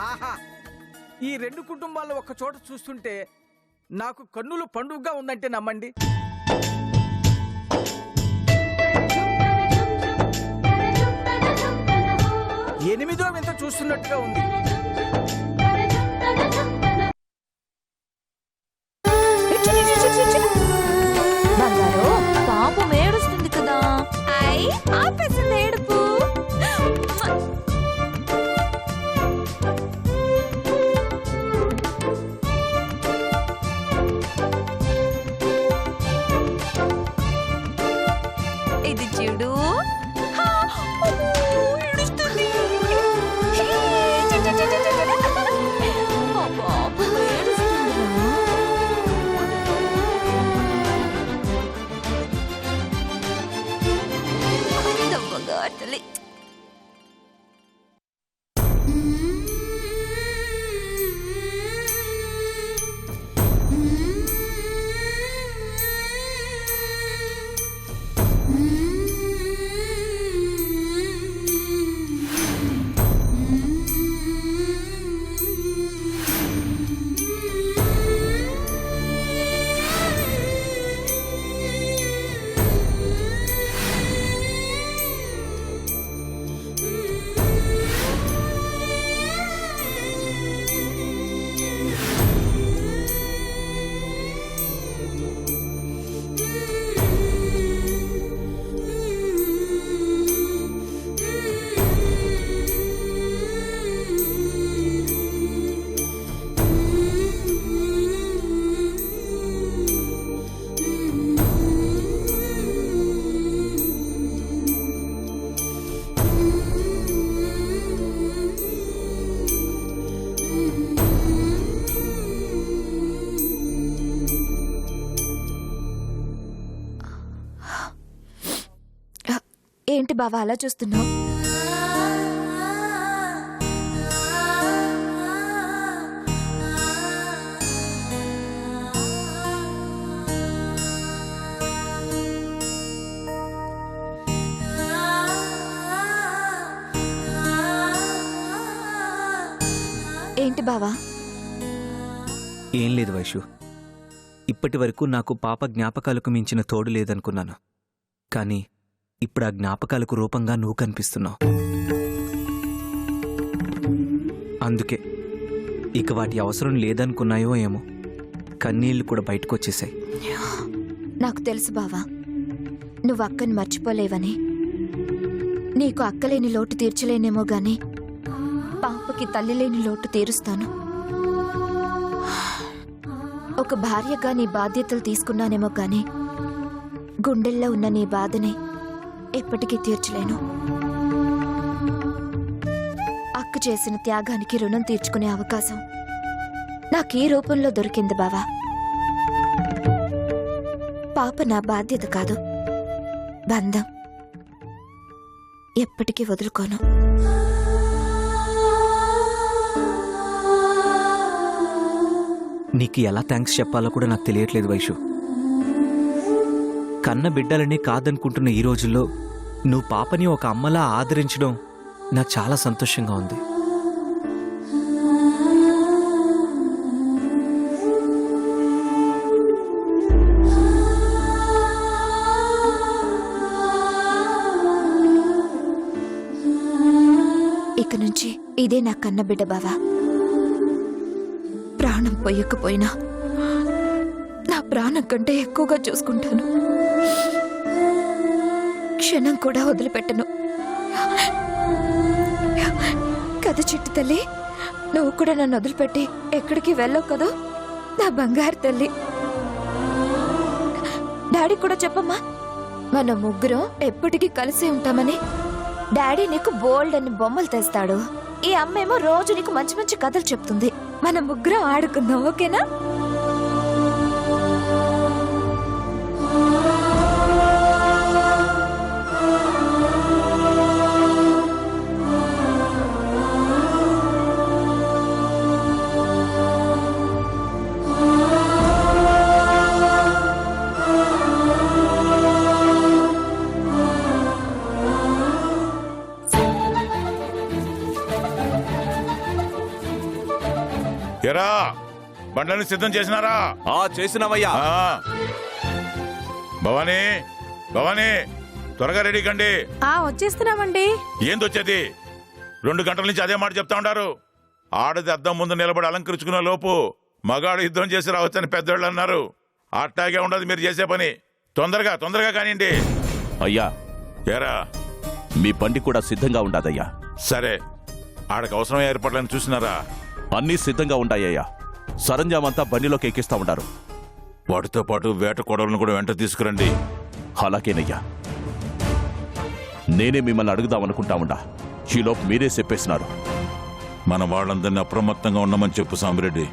ఆహా. ఈ రెండు కుటుంబాలు ఒక చోట చూస్తుంటే నాకు కన్నులు పండుగగా ఉందంటే నమ్మండి. ఎనిమిదో వింత చూస్తున్నట్టుగా ఉంది. బంగారు పాపం ఏడుస్తుంది కదా. ఐ ఏంటి బావా అలా చూస్తున్నావు? ఏంటి బావా? ఏం లేదు వైషు. ఇప్పటి వరకు నాకు పాప జ్ఞాపకాలకు మించిన తోడు లేదనుకున్నాను. కానీ ఇప్పుడు ఆ జ్ఞాపకాలకు రూపంగా నువ్వు కనిపిస్తున్నావు. అందుకే ఇక వాటి అవసరం లేదనుకున్నాయో ఏమో కన్నీళ్ళు కూడా బయటకొచ్చేసాయి నాకు తెలుసు బావా నువ్వు అక్కని మర్చిపోలేవని. నీకు అక్కలేని లోటు తీర్చలేనేమో గాని పాపకి తల్లి లేని లోటు తీరుస్తాను. ఒక భార్యగా నీ బాధ్యతలు తీసుకున్నానేమో గాని గుండెల్లో ఉన్న నీ బాధని ఎప్పటికీ తీర్చలేను. అక్క చేసిన త్యాగానికి రుణం తీర్చుకునే అవకాశం నాకు ఈ రూపంలో దొరికింది బావా. పాప నా బాధ్యత కాదు. బంధం ఎప్పటికీ వదులుకోను. నీకు ఎలా థ్యాంక్స్ చెప్పాలో కూడా నాకు తెలియట్లేదు వైషు. కన్న బిడ్డలని కాదనుకుంటున్న ఈ రోజుల్లో నువ్వు పాపని ఒక అమ్మలా ఆదరించడం నాకు చాలా సంతోషంగా ఉంది. ఇక నుంచి ఇదే నా కన్న బిడ్డ బావా. ప్రాణం పోయకపోయినా నా ప్రాణం కంటే ఎక్కువగా చూసుకుంటాను. క్షణం కూడా వదిలిపెట్టను. కథ చిట్టు తల్లి నువ్వు కూడా నన్ను వదిలిపెట్టి ఎక్కడికి వెళ్ళవు కదా? నా బంగారు తల్లి. డాడీ కూడా చెప్పమ్మా. మన ముగ్గురం ఎప్పటికీ కలిసే ఉంటామని. డాడీ నీకు బోల్డ్ అని బొమ్మలు తెస్తాడు. ఈ అమ్మేమో రోజు నీకు మంచి మంచి కథలు చెప్తుంది. మన ముగ్గురం ఆడుకుందాం ఓకేనా? బండ్లను సిద్ధం చేసినారా? ఆ చేసినామయ్యా. ఆ. భవానీ భవానీ త్వరగా రెడీ కండి. ఆ వచ్చేస్తున్నామండి. ఏందొచ్చేది రెండు గంటల నుంచి అదే మాట చెప్తా ఉండారు. ఆడది అద్దం ముందు నిలబడి అలంకరించుకున్న లోపు మగాడు యుద్ధం చేసి రావచ్చని పెద్దోళ్ళు అన్నారు. అట్టాగే ఉండదు మీరు చేసే పని. తొందరగా తొందరగా కానివ్వండి. అయ్యా ఏరా? మీ బండి కూడా సిద్ధంగా ఉండాదయ్యా. సరే ఆడకు అవసరమైన ఏర్పాట్లను చూసినారా? అన్నీ సిద్ధంగా ఉండాయ్యా. సరంజామంతా బండిలోకి ఎక్కిస్తా ఉండారు వాటితో పాటు వేట కొడవలను కూడా వెంట తీసుకురండి. అలాగేనయ్యా. నేనే మిమ్మల్ని అడుగుదామనుకుంటా ఉండా ఈలోపు మీరే చెప్పేసినారు. మన వాళ్ళందరినీ అప్రమత్తంగా ఉండమని చెప్పు సామిరెడ్డి.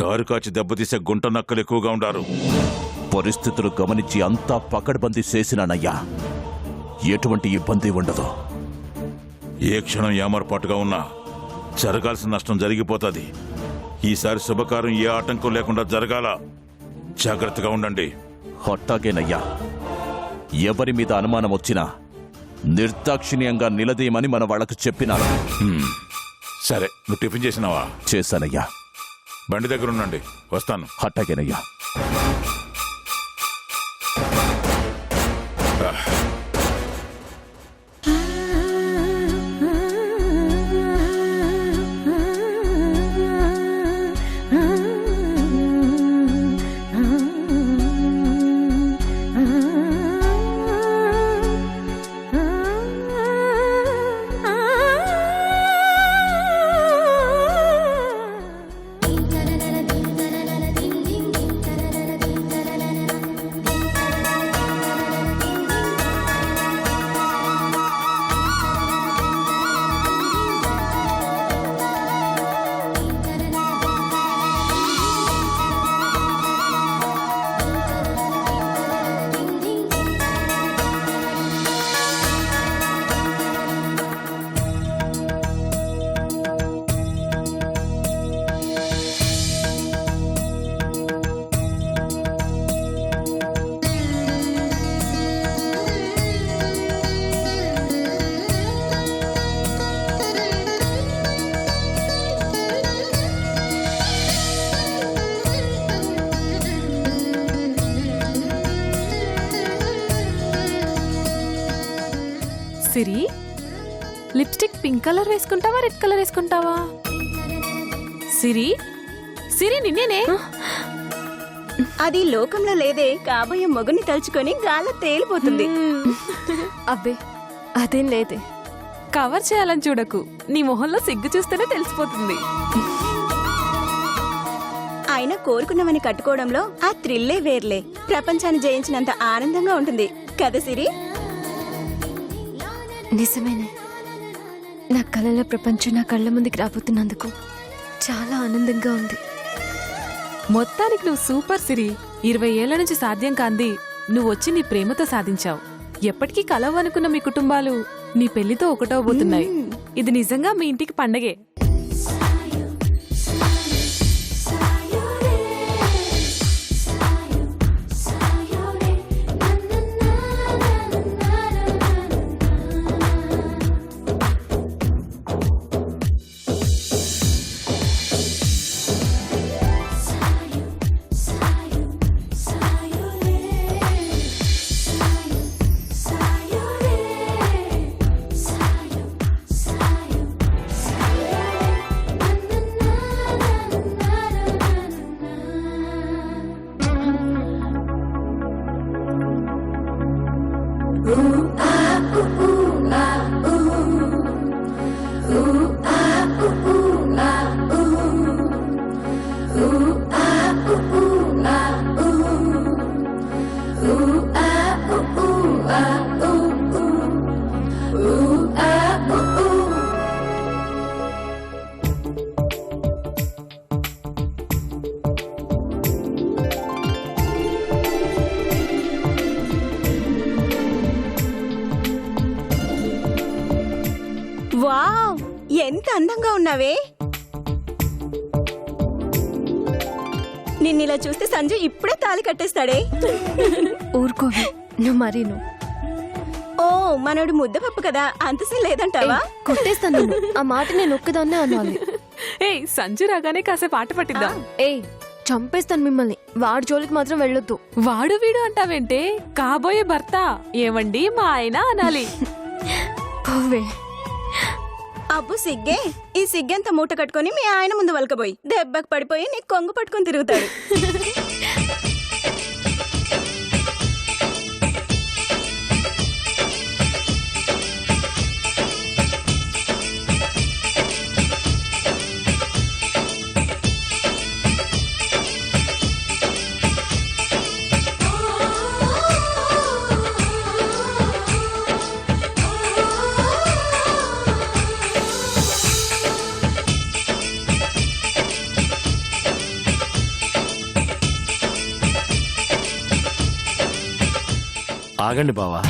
దారి కాచి దెబ్బతీసే గుంట నక్కలు ఎక్కువగా ఉండారు. పరిస్థితులు గమనించి అంతా పకడ్బందీ చేసినానయ్యా. ఎటువంటి ఇబ్బంది ఉండదు. ఏ క్షణం ఏమరపాటుగా ఉన్నా జరగాల్సిన నష్టం జరిగిపోతుంది. ఈసారి శుభకార్యం ఏ ఆటంకం లేకుండా జరగాల. జాగ్రత్తగా ఉండండి. అట్టాగేనయ్యా ఎవరి మీద అనుమానం వచ్చినా నిర్దాక్షిణ్యంగా నిలదీయమని మన వాళ్ళకు చెప్పినాను హ్మ్. సరే నువ్వు టిఫిన్ చేసినావా? చేశానయ్యా. బండి దగ్గర ఉండండి. వస్తాను. అట్టాగేనయ్యా పింక్ కలర్ వేసుకుంటావా రెడ్ కలర్ వేసుకుంటావా? సిరి సిరి నిన్నేనే? అది లోకంలో లేదే కాబోయే మొగుని తలుచుకొని గాల్లో తేలిపోతుంది. అబ్బే అదేం లేదే. కవర్ చేయాలని చూడకు నీ మొహంలో సిగ్గు చూస్తేనే తెలిసిపోతుంది. ఆయన కోరుకున్నవని కట్టుకోవడంలో ఆ థ్రిల్లే వేర్లే. ప్రపంచాన్ని జయించినంత ఆనందంగా ఉంటుంది. కదా సిరి? నిజమేనే. నా కళల ప్రపంచం నా కళ్ళ ముందుకు రాబోతున్నందుకు చాలా ఆనందంగా ఉంది. మొత్తానికి నువ్వు సూపర్ సిరి. ఇరవై ఏళ్ళ నుంచి సాధ్యం కాంది. నువ్వు వచ్చి నీ ప్రేమతో సాధించావు. ఎప్పటికీ కలవనుకున్న మీ కుటుంబాలు నీ పెళ్ళితో ఒకటవబోతున్నాయి. ఇది నిజంగా మీ ఇంటికి పండగే. అందంగా ఉన్నావే. నిన్నిలా చూస్తే సంజయ్ ఇప్పుడే తాళి కట్టేస్తాడే. ఊరుకోవే నువ్వు మరీ నువ్వు. ఓ మనోడు ముద్దపప్పు కదా అంతసే లేదంటావా? కొట్టేస్తాను నిన్ను. ఆ మాట నేను ఒక్కదాన్నే అనాలి. ఏయ్ సంజు రాగానే కాసేపు ఆట పట్టిద్దాం? ఏయ్ చంపేస్తాను మిమ్మల్ని. వాడి జోలికి మాత్రం వెళ్ళొద్దు. వాడు వీడు అంటావేంటే? కాబోయే భర్త. ఏమండి? మా ఆయన అనాలి. పోవే. అబ్బు సిగ్గే. ఈ సిగ్గంతా మూట కట్టుకొని మీ ఆయన ముందు వలకబోయి దెబ్బకు పడిపోయి నీ కొంగు పట్టుకొని తిరుగుతాడు. ఆగండి బావా.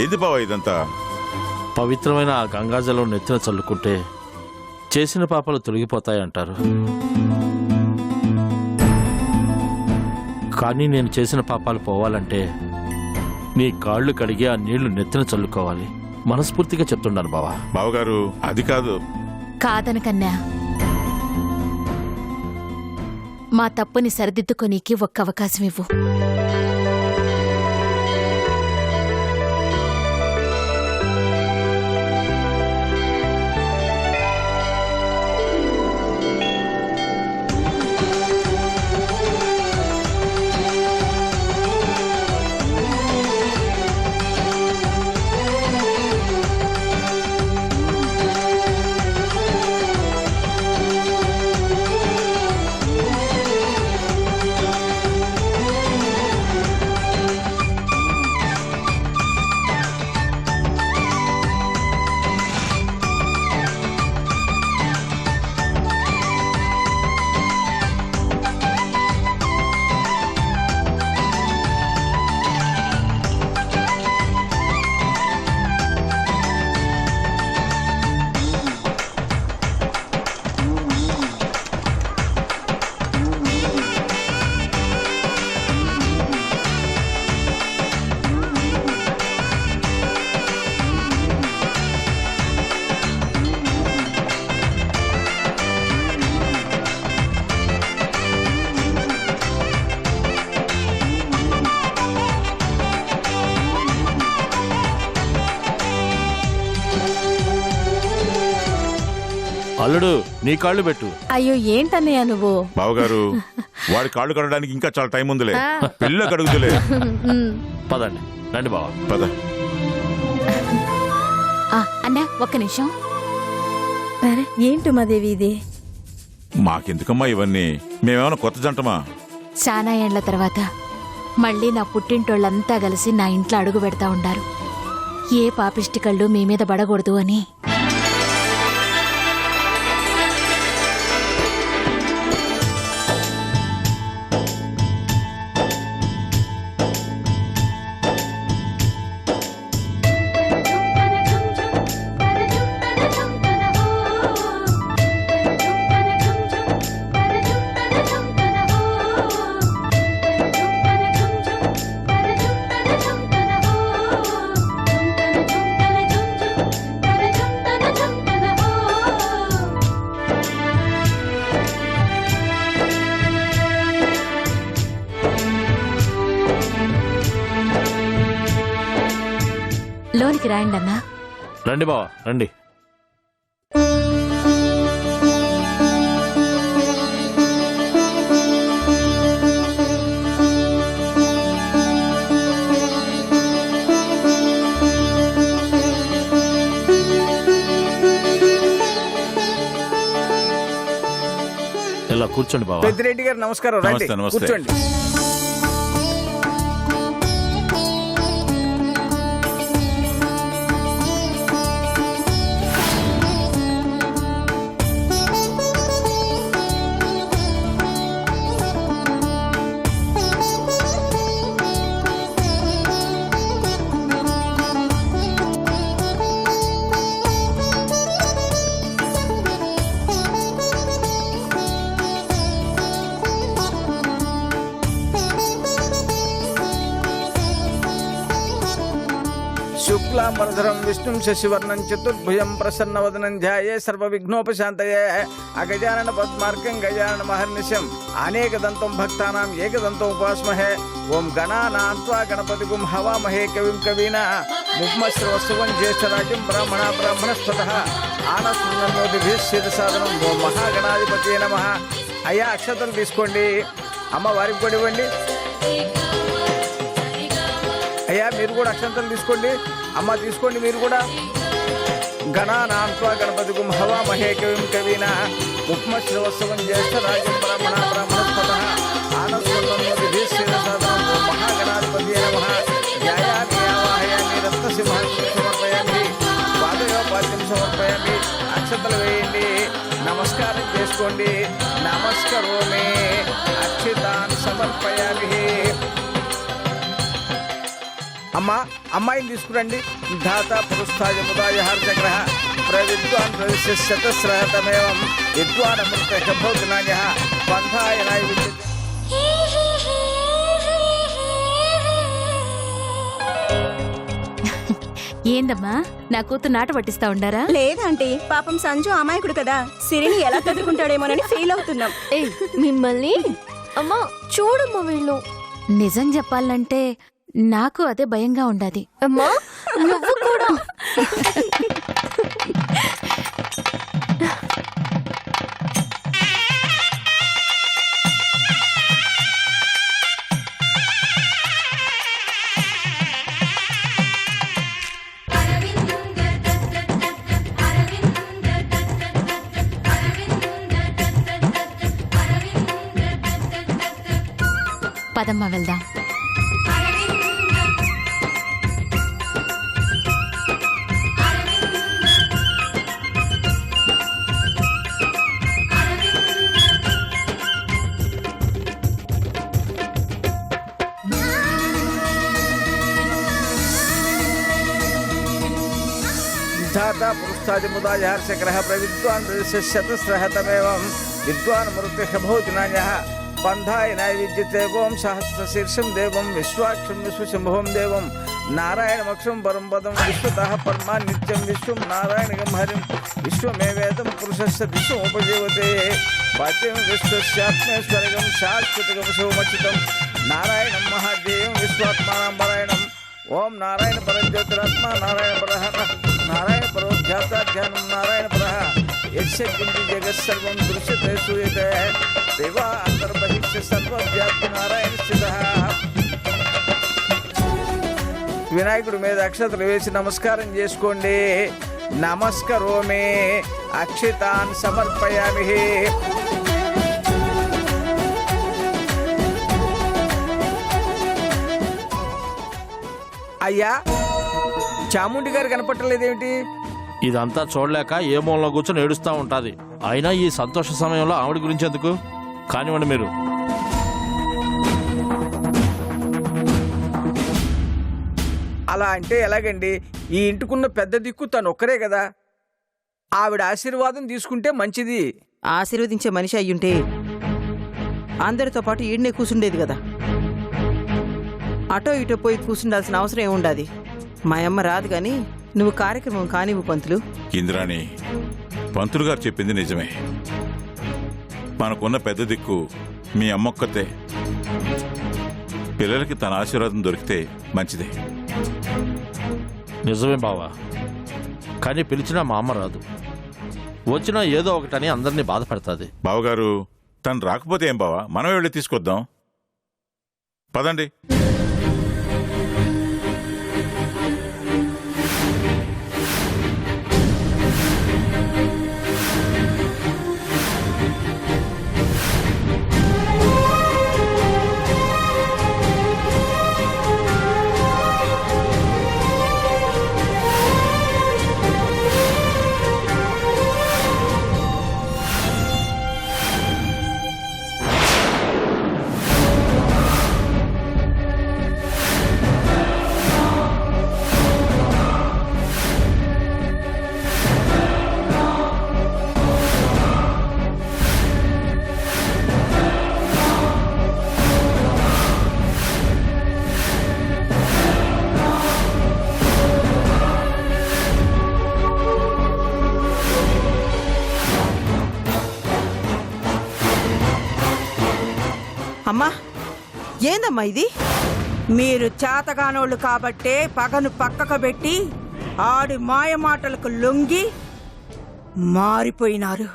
ఏది బావా ఇదంతా? పవిత్రమైన ఆ గంగాజలం నెత్తిన చల్లుకుంటే చేసిన పాపాలు తొలగిపోతాయి అంటారు కానీ నేను చేసిన పాపాలు పోవాలంటే నీ కాళ్ళు కడిగి ఆ నీళ్ళు నెత్తిన చల్లుకోవాలి. మనస్ఫూర్తిగా చెప్తున్నాను బావా. బావగారు అది కాదు. కాదనకన్నా మా తప్పుని సరిదిద్దుకోనీకి ఒక్క అవకాశం ఇవ్వు. అల్లుడు నీ కాళ్ళు పెట్టు. అయ్యో ఏంటన్నయ్య నువ్వు? బావగారు వాడి కాళ్ళు కడడానికి ఇంకా చాలా టైం ఉందిలే. పిల్ల కడుగుతులే పదండి రండి బావా. పద. ఆ, అన్నా ఒక్క నిమిషం. అరే ఏంటి మాదేవి ఇది? మాకెందుకమ్మా ఇవన్నీ? మేమేమైనా కొత్త జంటమా? చాలా ఏండ్ల తర్వాత మళ్ళీ నా పుట్టింటోళ్ళంతా కలిసి నా ఇంట్లో అడుగు పెడతా ఉండారు. ఏ పాపిష్టి కళ్ళు మీ మీద పడకూడదు అని. రండి బావా రండి. ఇలా కూర్చోండి బావా? పెద్దిరెడ్డి గారు నమస్కారం రండి. నమస్తే, నమస్తే. కూర్చోండి. శుక్లాంబరధరం విష్ణుం శశివర్ణం చతుర్భుజం ప్రసన్నవదనం ధ్యాయే సర్వ విఘ్నోపశాంతయే అగజానన పద్మార్కం గజానన మహర్నిశం. అనేక దంతం భక్తానాం ఏకదంతం ఉపాస్మహే. ఓం గణానాన్వా గణపతి గుం హవామహే కవిం కవీన. ముహ్మశ్రవస్సువం జ్యేష్ఠరాజ్యం బ్రాహ్మణ బ్రాహ్మణస్పత ఆనస్మోదిభిశ్చిత సాధనం ఓం మహాగణాధిపతి నమ. అయ్యా అక్షతలు తీసుకోండి. అమ్మ వారికి కూడా ఇవ్వండి. మీరు కూడా అక్షంతలు తీసుకోండి. అమ్మ తీసుకోండి మీరు కూడా. గణానాన్వా గణపతి గుం హవా మహే కవిం కవీన. ఉప్మ జ్యేష్ఠ రాజ్యం బ్రాహ్మణ బ్రాహ్మణస్పత. ఆనస్వన్నోదిభిశ్చిరసాదనం ఓం మహాగణాధిపతి నమ. ధ్యాయామి ఆవాహయామి రత్నసింహాన్ని సమర్పయామి పాదయోపాద్యం సమర్పయామి అక్షతలు వేయండి. నమస్కారం చేసుకోండి. నమస్కరోమే. అక్షితాన్ సమర్పయామి. అమ్మా అమ్మాయిని తీసుకురండి. ధాత పురుస్థాయ ముదాయ హర్షగ్రహ ప్రవిద్వాన్ ప్రవిశ్య శతస్రహతమేవం విద్వాన్ అమృత భౌతనాయ పంథాయ నాయ విద్యుత్. ఏందమ్మా నా కూతురు నాట పట్టిస్తా ఉండారా? లేదంటే పాపం సంజు అమాయకుడు కదా. సిరిని ఎలా చదువుకుంటాడేమోనని ఫీల్ అవుతున్నాం. మిమ్మల్ని? అమ్మా చూడమ్మా వీళ్ళు. నిజం చెప్పాలంటే నాకు అదే భయంగా ఉండాది. అమ్మా నువ్వు కూడా. పదమ్మ వెళ్దాం. ధాత పురుస్థాది ప్రవిద్వాన్ శతస్రహతమేవం విద్వాన్ అమృత భౌతనాయ పంధాయ నైవిద్యతే ఓం సహస్ర శీర్షం దేవం విశ్వాక్షం విశ్వశంభవం దేవం నారాయణమక్షం పరం పదం విశ్వత పరమా నిత్యం విశ్వం నారాయణగం హరిం విశ్వమేవేదం పురుషస్య విశ్వం ఉపజీవతే పాఠ్యం విశ్వస్యాత్మేశ్వరగం శాశ్వతగం శివమచితం నారాయణం మహాజేయం విశ్వాత్మానం పరాయణం ఓం నారాయణ పరజ్యోతిరాత్మ నారాయణ పరహర నారాయణ పరోధ్యాసాధ్యానం నారాయణ పరహ యశక్తి జగత్సర్వం దృశ్యతే సూయతే దేవా అంతర్బహిష్య సర్వవ్యాప్తి నారాయణ స్థిత వినాయకుడి మీద అక్షతలు వేసి నమస్కారం చేసుకోండి. నమస్కరోమే అక్షితాన్ సమర్పయామి. అయ్యా చాముండి గారు కనపట్టలేదేమిటి? ఇదంతా చూడలేక ఏ మూలలో కూర్చొని ఏడుస్తా ఉంటాది. అయినా ఈ సంతోష సమయంలో ఆవిడ గురించి ఎందుకు? కానివ్వండి మీరు. అలా అంటే ఎలాగండి? ఈ ఇంటికున్న పెద్ద దిక్కు తను ఒక్కరే కదా. ఆవిడ ఆశీర్వాదం తీసుకుంటే మంచిది. ఆశీర్వదించే మనిషి అయ్యుంటే అందరితో పాటు ఈడనే కూసుండేది కదా. అటో ఇటో పోయి కూసుండాల్సిన అవసరం ఏముండాది? మా అమ్మ రాదు కానీ నువ్వు కార్యక్రమం కానివ్వు పంతులు. ఇంద్రాణి పంతులు గారు చెప్పింది నిజమే. మనకున్న పెద్ద దిక్కు మీ అమ్మొక్కతే. పిల్లలకి తన ఆశీర్వాదం దొరికితే మంచిదే. నిజమే బావా. కానీ పిలిచినా మా అమ్మ రాదు. వచ్చినా ఏదో ఒకటని అందరినీ బాధపడుతుంది బావగారు తను రాకపోతే ఏం బావా? మనం వెళ్ళి తీసుకొద్దాం. పదండి. ఏందమ్మా ఇది? మీరు చేతగానోళ్ళు కాబట్టే పగను పక్కకు పెట్టి ఆడి మాయమాటలకు లొంగి మారిపోయినారు.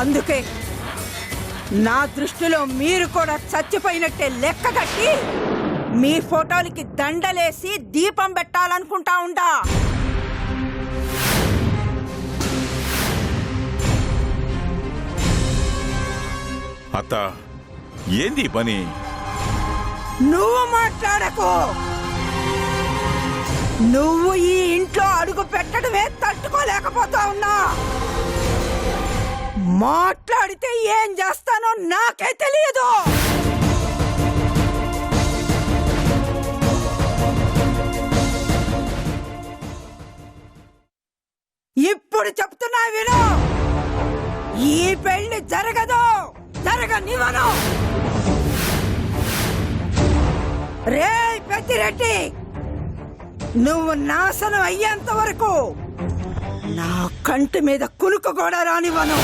అందుకే నా దృష్టిలో మీరు కూడా చచ్చిపోయినట్టే లెక్క కట్టి మీ ఫోటోలకి దండలేసి దీపం పెట్టాలనుకుంటా ఉంటా అత్త ఏంది పని? నువ్వు మాట్లాడకు! నువ్వు ఈ ఇంట్లో అడుగు పెట్టడమే తట్టుకోలేకపోతా ఉన్నా! మాట్లాడితే ఏం చేస్తానో నాకే తెలియదు! ఇప్పుడు చెప్తున్నా విను! ఈ పెళ్ళి జరగదు! జరగనివ్వను రే పెద్దిరెడ్డి! నువ్వు నాశనం అయ్యేంత వరకు నా కంటి మీద కునుకు కూడా రానివ్వను.